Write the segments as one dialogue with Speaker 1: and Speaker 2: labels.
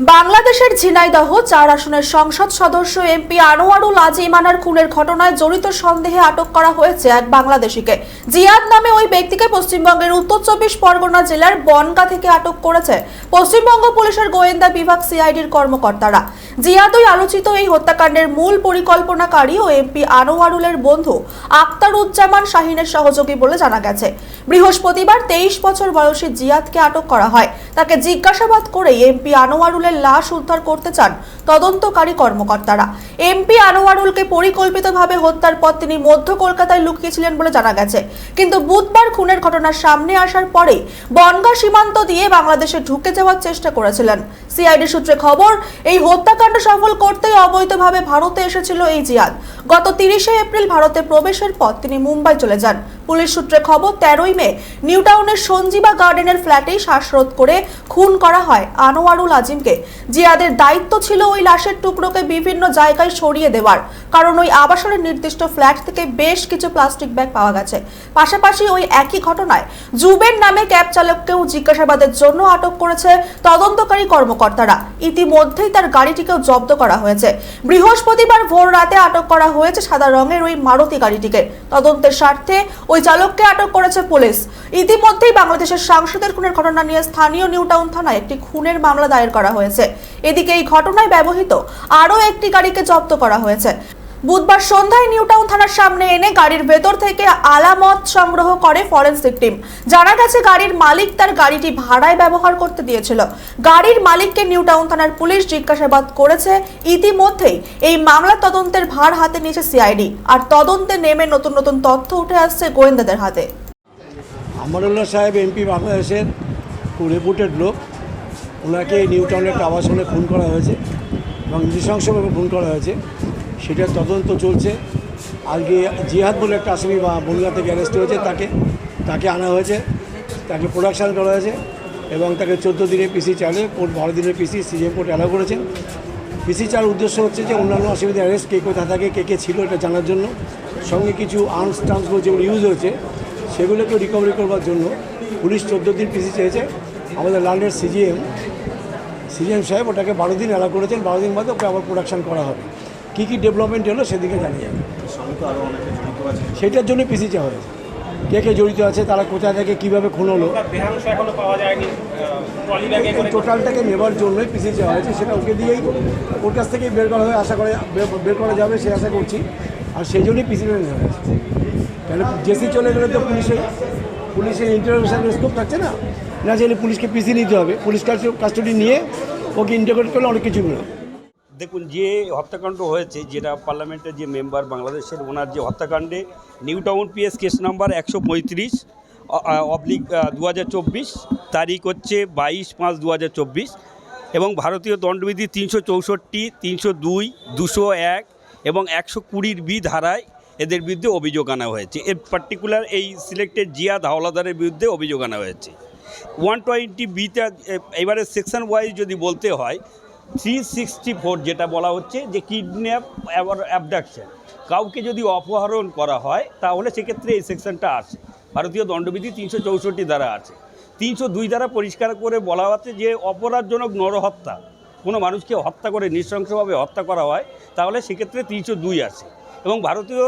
Speaker 1: বাংলাদেশের ঝিনাইদহ চার আসনের সংসদ সদস্য এমপি আনোয়ারুল আজিমানার খুনের ঘটনায় জড়িত সন্দেহে আটক করা হয়েছে এক বাংলাদেশিকে। জিয়াদ নামে ওই ব্যক্তিকে পশ্চিমবঙ্গের উত্তর চব্বিশ পরগনা জেলার বনগা থেকে আটক করেছে। পশ্চিমবঙ্গ পুলিশের গোয়েন্দা বিভাগ সিআইডির কর্মকর্তারা। জিয়াদই আলোচিত এই হত্যাকাণ্ডের মূল পরিকল্পনাকারী ও এমপি আনোয়ারুলের বন্ধু আক্তারুজ্জামান শাহিনের সহযোগী বলে জানা গেছে। বৃহস্পতিবার তেইশ বছর বয়সী জিয়াদকে আটক করা হয়। তাকে জিজ্ঞাসাবাদ করে এমপি আনোয়ারুলের লাশ উদ্ধার করতে চান তদন্তকারী কর্মকর্তারা। এমপি আনোয়ারুলকে পরিকল্পিতভাবে হত্যার পর তিনি মধ্য কলকাতায় লুকিয়েছিলেন বলে জানা গেছে। কিন্তু বুধবার খুনের ঘটনা সামনে আসার পরেই বনগা সীমান্ত দিয়ে বাংলাদেশে ঢুকে যাওয়ার চেষ্টা করেছিলেন। সিআইডি সূত্রে খবর, এই হত্যাকাণ্ড সফল করতেই অবৈধভাবে ভারতে এসেছিল এই জিয়াদ। গত তিরিশে এপ্রিল ভারতে প্রবেশের পর তিনি মুম্বাই চলে যান। পুলিশ সূত্রে খবর, তেরোই মে নিউটাউনের সঞ্জীবা গার্ডেনের ফ্ল্যাটেই শ্বাসরোধ করে খুন করা হয় আনোয়ারুল আজিমকে। জিয়াদের দায়িত্ব ছিল ওই লাশের টুকরোকে বিভিন্ন জায়গায় সরিয়ে দেওয়ার। কারণ ওই আবাসনের নির্দিষ্ট ফ্ল্যাট থেকে বেশ কিছু প্লাস্টিক ব্যাগ পাওয়া গেছে। পাশাপাশি ওই একই ঘটনায় জুবের নামে ক্যাব চালককেও জিজ্ঞাসাবাদের জন্য আটক করেছে তদন্তকারী কর্মকর্তারা। ইতিমধ্যেই তার গাড়িটিকেও জব্দ করা হয়েছে। বৃহস্পতিবার ভোর রাতে আটক করা হয়েছে সাদা রঙের ওই মারুতি গাড়িটিকে। তদন্তের স্বার্থে ওই চালককে আটক করেছে পুলিশ। ইতিমধ্যেই বাংলাদেশের সাংসদের খুনের ঘটনা নিয়ে স্থানীয় নিউটাউন থানায় একটি খুনের মামলা দায়ের করা হয়েছে। এদিকে এই ঘটনায় ব্যবহৃত আরও একটি গাড়িকে জব্দ করা হয়েছে। বুধবার সন্ধ্যায় নিউটাউন থানার সামনে এনে গাড়ির ভেতর থেকে আলামত সংগ্রহ করে ফরেনসিক টিম। জানা গেছে, গাড়ির মালিক তার গাড়িটি ভাড়ায় ব্যবহার করতে দিয়েছিল। গাড়ির মালিককে নিউটাউন থানার পুলিশ জিজ্ঞাসাবাদ করেছে। ইতিমধ্যেই এই মামলা তদন্তের ভার হাতে নিয়েছে সিআইডি। আর তদন্তে নেমে নতুন নতুন তথ্য উঠে আসছে গোয়েন্দাদের হাতে।
Speaker 2: আমারুল্লাহ সাহেব এমপি বাংলাদেশের রেপুটেড লোক। ওনাকে নিউটাউনের একটা আবাসনে খুন করা হয়েছে এবং নৃশংসভাবে খুন করা হয়েছে। সেটার তদন্ত চলছে। আজকে জিহাদ বলে একটা আসামি বা বনগা থেকে অ্যারেস্ট হয়েছে তাকে। তাকে আনা হয়েছে। তাকে প্রোডাকশান করা হয়েছে এবং তাকে চোদ্দ দিনের পিসি চালে কোর্ট বারো দিনের পিসি সিজিএম কোর্ট অ্যালাউ করেছেন পিসি চার উদ্দেশ্য হচ্ছে যে অন্যান্য অসুবিধা অ্যারেস্ট কে কোথায় থাকে, কে কে ছিল এটা জানার জন্য। সঙ্গে কিছু আর্মস টার্মসগুলো যেগুলো ইউজ হয়েছে সেগুলোকে রিকভারি করবার জন্য পুলিশ চোদ্দ দিন পিসি চেয়েছে। আমাদের ল্যান্ডের সিজিএম সিজিএম সাহেব ওটাকে বারো দিন অ্যালাউ করেছেন। বারো দিন বাদে ওকে আবার প্রোডাকশান করা হবে। কী কী ডেভেলপমেন্ট হলো সেদিকে জানিয়ে যাবে সেটার জন্য পিসি চাওয়া হয়েছে কে কে জড়িত আছে তারা কোথায় থেকে কীভাবে খুন হলো। টোটালটাকে নেবার জন্যই পিসি চাওয়া হয়েছে সেটা ওকে দিয়েই ওর কাছ থেকেই বের করা হবে আশা করে বের- করা যাবে সে আশা করছি। আর সেই জন্যই পিসি নেওয়া হয়েছে। কেন জেসি চলে গেলে তো পুলিশের পুলিশের ইন্টারভিউশনের স্কোপ থাকছে না? না চাইলে পুলিশকে পিসি নিতে হবে। পুলিশ কাস্টডি নিয়ে ওকে ইন্টারগ্রেট করলে অনেক কিছু মিলে
Speaker 3: দেখুন, যে হত্যাকাণ্ড হয়েছে, যেটা পার্লামেন্টের যে মেম্বার, বাংলাদেশের ওনার যে হত্যাকাণ্ডে New Town PS case number একশো পঁয়ত্রিশ অবলিক দু হাজার চব্বিশ, তারিখ হচ্ছে বাইশ পাঁচ দু এবং ভারতীয় দণ্ডবিধি তিনশো চৌষট্টি, তিনশো দুই, দুশো এক, এবং একশো কুড়ির বি ধারায় এদের বিরুদ্ধে অভিযোগ আনা হয়েছে। এর পার্টিকুলার এই সিলেক্টেড জিয়া হাওলাদারের বিরুদ্ধে অভিযোগ আনা হয়েছে। ওয়ান টোয়েন্টি বিতে এবারে সেকশন ওয়াইজ যদি বলতে হয় থ্রি সিক্সটি ফোর যেটা বলা হচ্ছে যে কিডন্যাপ অ্যাবডাকশন। কাউকে যদি অপহরণ করা হয়, তাহলে সেক্ষেত্রে এই সেকশনটা আছে। ভারতীয় দণ্ডবিধি তিনশো চৌষট্টি দ্বারা আছে। তিনশো দুই দ্বারা পরিষ্কার করে বলা হচ্ছে যে অপরাধজনক নরহত্যা, কোনো মানুষকে হত্যা করে নৃশংসভাবে হত্যা করা হয়, তাহলে সেক্ষেত্রে তিনশো দুই আসে এবং ভারতীয়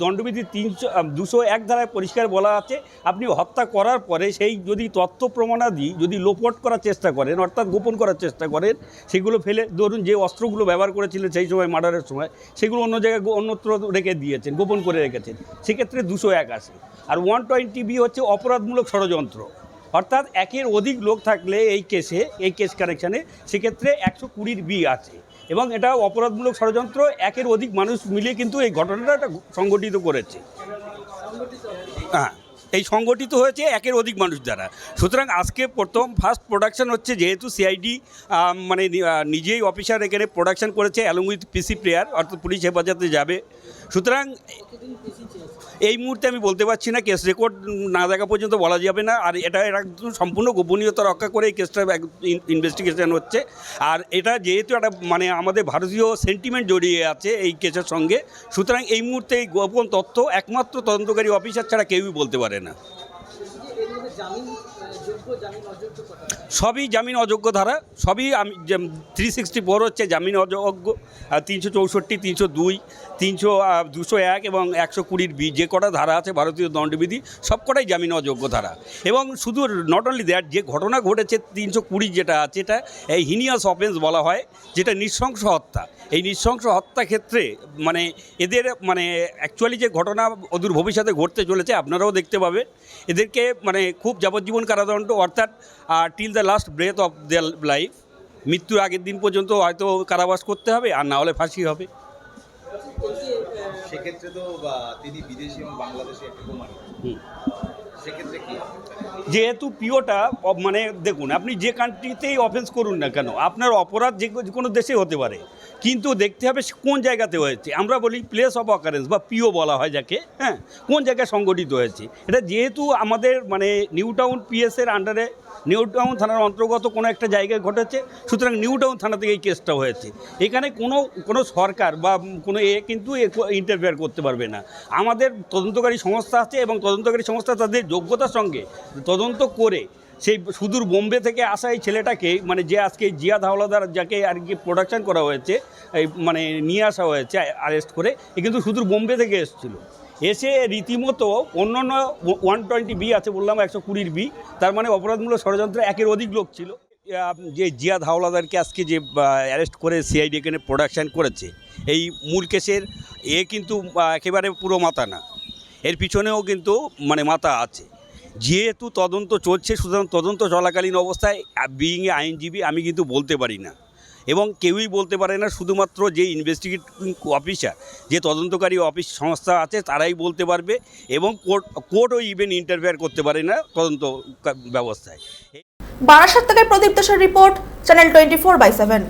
Speaker 3: দণ্ডবিধি তিনশো দুশো এক ধারায় পরিষ্কার বলা আছে, আপনি হত্যা করার পরে সেই যদি তথ্য প্রমাণাদি যদি লোপট করার চেষ্টা করেন, অর্থাৎ গোপন করার চেষ্টা করেন, সেগুলো ফেলে, ধরুন যে অস্ত্রগুলো ব্যবহার করেছিলেন সেই সময় মার্ডারের সময়, সেগুলো অন্য জায়গায় অন্যত্র রেখে দিয়েছেন, গোপন করে রেখেছেন, সেক্ষেত্রে দুশো এক আসে। আর ওয়ান টোয়েন্টি বি হচ্ছে অপরাধমূলক ষড়যন্ত্র। অর্থাৎ একের অধিক লোক থাকলে এই কেসে, এই কেস কারেকশানে, সেক্ষেত্রে একশো কুড়ির বি আছে। এবং এটা অপরাধমূলক ষড়যন্ত্র, একের অধিক মানুষ মিলিয়ে কিন্তু এই ঘটনাটা একটা সংগঠিত করেছে। হ্যাঁ এই সংগঠিত হয়েছে একের অধিক মানুষ দ্বারা। সুতরাং আজকে প্রথম ফার্স্ট প্রোডাকশন হচ্ছে যেহেতু সিআইডি মানে নিজেই অফিসার এখানে প্রোডাকশন করেছে অ্যালং উইথ পিসি প্লেয়ার অর্থাৎ পুলিশ হেফাজতে যাবে। সুতরাং এই মুহূর্তে আমি বলতে পারছি না কেস রেকর্ড না দেখা পর্যন্ত বলা যাবে না, আর এটা একদম সম্পূর্ণ গোপনীয়তা রক্ষা করে এই কেসটা ইনভেস্টিগেশন হচ্ছে। আর এটা যেহেতু একটা মানে আমাদের ভারতীয় সেন্টিমেন্ট জড়িয়ে আছে এই কেসের সঙ্গে, সুতরাং এই মুহূর্তে এই গোপন তথ্য একমাত্র তদন্তকারী অফিসার ছাড়া কেউই বলতে পারে না। সবই জামিন অযোগ্য ধারা, সবই আমি থ্রি সিক্সটি ফোর হচ্ছে জামিন অযোগ্য তিনশো চৌষট্টি, তিনশো দুই, তিনশো দুশো এক এবং একশো কুড়ির বি, যে কটা ধারা আছে ভারতীয় দণ্ডবিধি সব কটাই জামিন অযোগ্য ধারা। এবং শুধু নট অনলি দ্যাট যে ঘটনা ঘটেছে তিনশো কুড়ি যেটা আছে, এটা এই হিনিয়াস অফেন্স বলা হয়, যেটা নৃশংস হত্যা। এই নৃশংস হত্যা ক্ষেত্রে মানে এদের মানে অ্যাকচুয়ালি যে ঘটনা অদূর ভবিষ্যতে ঘটতে চলেছে, আপনারাও দেখতে পাবেন এদেরকে মানে খুব যাবজ্জীবন কারাদণ্ড অর্থাৎ till the last breath of their life মৃত্যুর আগের দিন পর্যন্ত হয়তো কারাবাস করতে হবে আর না হলে ফাঁসি হবে।
Speaker 4: সেক্ষেত্রে তো তিনি বিদেশি এবং বাংলাদেশে সেক্ষেত্রে কি হবে?
Speaker 3: যেহেতু পিওটা মানে দেখুন, আপনি যে কান্ট্রিতেই অফেন্স করুন না কেন, আপনার অপরাধ যে কোনো দেশে হতে পারে। কিন্তু দেখতে হবে কোন জায়গাতে হয়েছে। আমরা বলি প্লেস অফ অকারেন্স বা পিও বলা হয় যাকে হ্যাঁ? কোন জায়গায় সংগঠিত হয়েছে। এটা যেহেতু আমাদের মানে নিউ টাউন পিএসের আন্ডারে নিউ টাউন থানার অন্তর্গত কোনো একটা জায়গায় ঘটেছে, সুতরাং নিউ টাউন থানা থেকে এই কেসটা হয়েছে। এখানে কোনো কোনো সরকার বা কোনো এ কিন্তু ইন্টারফেয়ার করতে পারবে না। আমাদের তদন্তকারী সংস্থা আছে এবং তদন্তকারী সংস্থা তাদের যোগ্যতার সঙ্গে তদন্ত করে সেই সুদূর বোম্বে থেকে আসা এই ছেলেটাকে মানে যে আজকে জিয়াদ হাওলাদার যাকে আর কি প্রোডাকশান করা হয়েছে, এই মানে নিয়ে আসা হয়েছে অ্যারেস্ট করে, এ কিন্তু সুদূর বোম্বে থেকে এসেছিল। এসে রীতিমতো অন্য অন্য ওয়ান টোয়েন্টি বি আছে বললাম, একশো কুড়ির বি, তার মানে অপরাধমূলক ষড়যন্ত্র একের অধিক লোক ছিল। যে জিয়াদ হাওলাদারকে আজকে যে অ্যারেস্ট করে সিআইডি এখানে প্রোডাকশান করেছে, এই মূল কেসের এ কিন্তু একেবারে পুরো মাথা না। এর পিছনেও কিন্তু মানে মাথা আছে। যেহেতু তদন্ত চলছে, সুতরাং তদন্ত চলাকালীন অবস্থায় বিইং এ আইনজীবী আমি কিন্তু বলতে পারি না। এবং কেউই বলতে পারে না, শুধুমাত্র যে ইনভেস্টিগেটিং অফিসার যে তদন্তকারী অফিস সংস্থা আছে, তারাই বলতে পারবে এবং কোর্ট কোর্টও ইভেন ইন্টারফেয়ার করতে পারে না তদন্ত ব্যবস্থায়।
Speaker 1: বারাসাত থেকে প্রদীপ দাসের report channel twenty four by seven